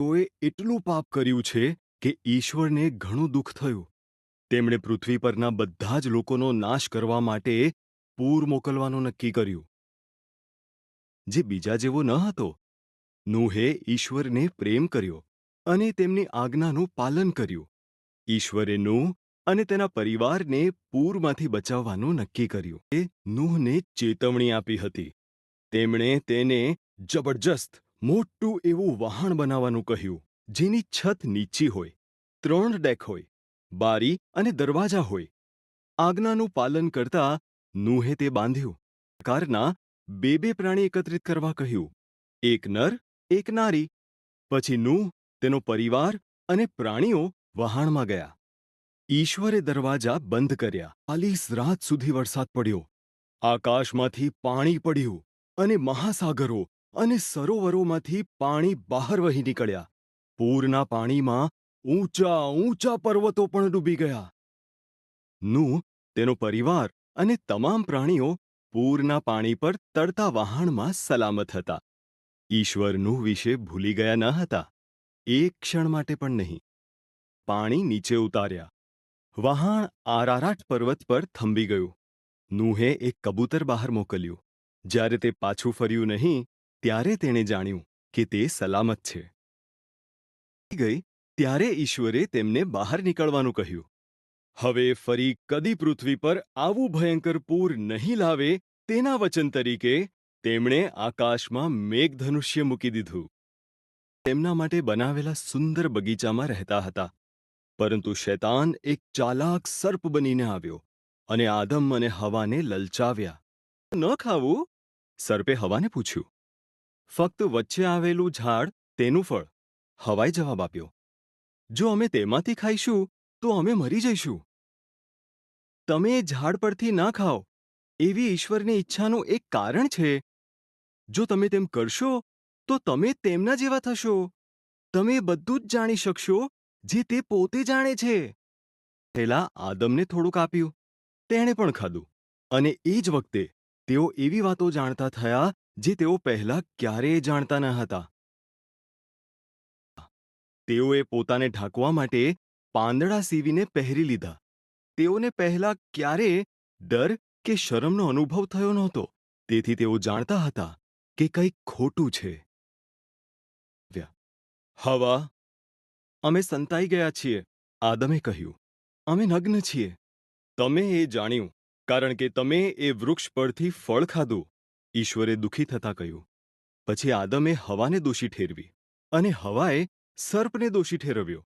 તેઓએ એટલું પાપ કર્યું છે કે ઈશ્વરને ઘણું દુઃખ થયું. તેમણે પૃથ્વી પરના બધા જ લોકોનો નાશ કરવા માટે પૂર મોકલવાનું નક્કી કર્યું. જે બીજા જેવો ન હતો. નૂહે ઈશ્વરને પ્રેમ કર્યો અને તેમની આજ્ઞાનું પાલન કર્યું. ઈશ્વરે નૂહ અને તેના પરિવારને પૂરમાંથી બચાવવાનું નક્કી કર્યું. એ નૂહને ચેતવણી આપી હતી. તેમણે તેને જબરજસ્ત મોટું એવું વહાણ બનાવવાનું કહ્યું, જેની છત નીચી હોય, ત્રણ ડેક હોય, બારી અને દરવાજા હોય. આજ્ઞાનું પાલન કરતા નૂહે તે બાંધ્યું. કારના બે બે પ્રાણી એકત્રિત કરવા કહ્યું, એક નર, એક નારી. પછી નૂહ, તેનો પરિવાર અને પ્રાણીઓ વહાણમાં ગયા. ઈશ્વરે દરવાજા બંધ કર્યા. ચાલીસ રાત સુધી વરસાદ પડ્યો. આકાશમાંથી પાણી પડ્યું અને મહાસાગરો અને સરોવરોમાંથી પાણી બહાર વહી નીકળ્યા. પૂરના પાણીમાં ઊંચા ઊંચા પર્વતો પણ ડૂબી ગયા. નું, તેનો પરિવાર અને તમામ પ્રાણીઓ પૂરના પાણી પર તરતા વહાણમાં સલામત હતા. ઈશ્વરનું વિશે ભૂલી ગયા ન હતા. એક ક્ષણ માટે પણ નહીં. પાણી નીચે ઉતાર્યા. વહાણ આરારાટ પર્વત પર થંભી ગયું. નુહે એક કબૂતર બહાર મોકલ્યું. જ્યારે તે પાછું ફર્યું નહીં ત્યારે તેણે જાણ્યું કે તે સલામત છે. ગઈ ત્યારે ઈશ્વરે તેમને બહાર નીકળવાનું કહ્યું. હવે ફરી કદી પૃથ્વી પર આવું ભયંકર પૂર નહીં લાવે તેના વચન તરીકે તેમણે આકાશમાં મેઘધનુષ્ય મૂકી દીધું. તેમના માટે બનાવેલા સુંદર બગીચામાં રહેતા હતા. પરંતુ શૈતાન એક ચાલાક સર્પ બનીને આવ્યો અને આદમ અને હવાને લલચાવ્યા. ન ખાવું? સર્પે હવાને પૂછ્યું. ફક્ત વચ્ચે આવેલું ઝાડ, તેનું ફળ. હવાઈ જવાબ આપ્યો. જો અમે તેમાંથી ખાઈશું, તો અમે મરી જઈશું. તમે ઝાડ પરથી ના ખાઓ. એવી ઈશ્વરની ઈચ્છાનું એક કારણ છે. જો તમે તેમ કરશો, તો તમે તેમના જેવા થશો. તમે બધું જ જાણી શકશો, જે તે પોતે જાણે છે. પહેલા આદમને થોડુંક આપ્યું. તેણે પણ ખાધું. અને એ જ વખતે તેઓ એવી વાતો જાણતા થયા જે તેઓ પહેલા ક્યારેય જાણતા ન હતા. તેઓએ પોતાને ઢાંકવા માટે પાંદડા સીવીને પહેરી લીધા. તેઓને પહેલા ક્યારેય ડર કે શરમનો અનુભવ થયો નહોતો. તેથી તેઓ જાણતા હતા કે કંઈક ખોટું છે. હવા, અમે સંતાઈ ગયા છીએ, આદમે કહ્યું. અમે નગ્ન છીએ. તમે એ જાણ્યું, કારણ કે તમે એ વૃક્ષ પરથી ફળ ખાધું. ઈશ્વરે દુઃખી થતાં કહ્યું, પછી આદમે હવાને દોષી ઠેરવી અને હવાએ સર્પને દોષી ઠેરવ્યો.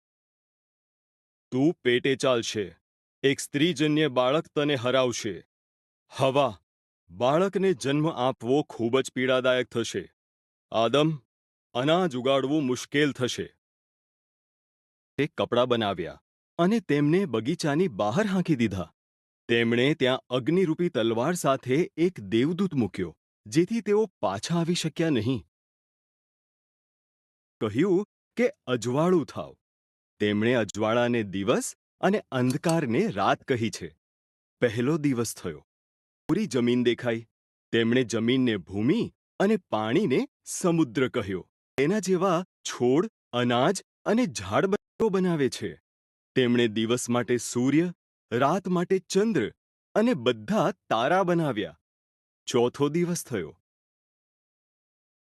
તું પેટે ચાલશે. એક સ્ત્રીજન્ય બાળક તને હરાવશે. હવા, બાળકને જન્મ આપવો ખૂબ જ પીડાદાયક થશે. આદમ, અનાજ ઉગાડવું મુશ્કેલ થશે. તે કપડાં બનાવ્યા અને તેમને બગીચાની બહાર હાંકી દીધા. તેમણે ત્યાં અગ્નિરૂપી તલવાર સાથે એક દેવદૂત મૂક્યો. જેથી તેઓ પાછા આવી શક્યા નહીં. કહ્યું કે અજવાળું થાવ. તેમણે અજવાળાને દિવસ અને અંધકારને રાત કહી છે. પહેલો દિવસ થયો. પૂરી જમીન દેખાઈ. તેમણે જમીનને ભૂમિ અને પાણીને સમુદ્ર કહ્યો. તેના જેવા છોડ, અનાજ અને ઝાડ બનાવે છે. તેમણે દિવસ માટે સૂર્ય, રાત માટે ચંદ્ર અને બધા તારા બનાવ્યા. ચોથો દિવસ થયો.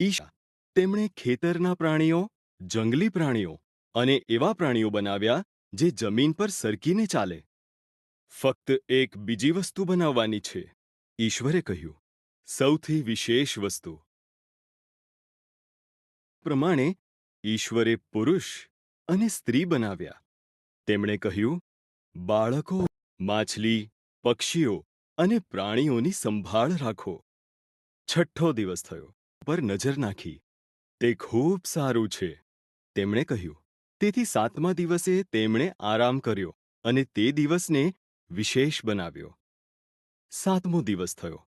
ઈશા, તેમણે ખેતરના પ્રાણીઓ, જંગલી પ્રાણીઓ અને એવા પ્રાણીઓ બનાવ્યા જે જમીન પર સરકીને ચાલે. ફક્ત એક બીજી વસ્તુ બનાવવાની છે. ઈશ્વરે કહ્યું, સૌથી વિશેષ વસ્તુ. પ્રમાણે ઈશ્વરે પુરુષ અને સ્ત્રી બનાવ્યા. તેમણે કહ્યું, બાળકો, માછલી, પક્ષીઓ અને પ્રાણીઓની સંભાળ રાખો. છઠ્ઠો દિવસ થયો. પર નજર નાખી. તે ખૂબ સારું છે. તેમણે કહ્યું. તેથી સાતમા દિવસે તેમણે આરામ કર્યો અને તે દિવસને વિશેષ બનાવ્યો. સાતમો દિવસ થયો.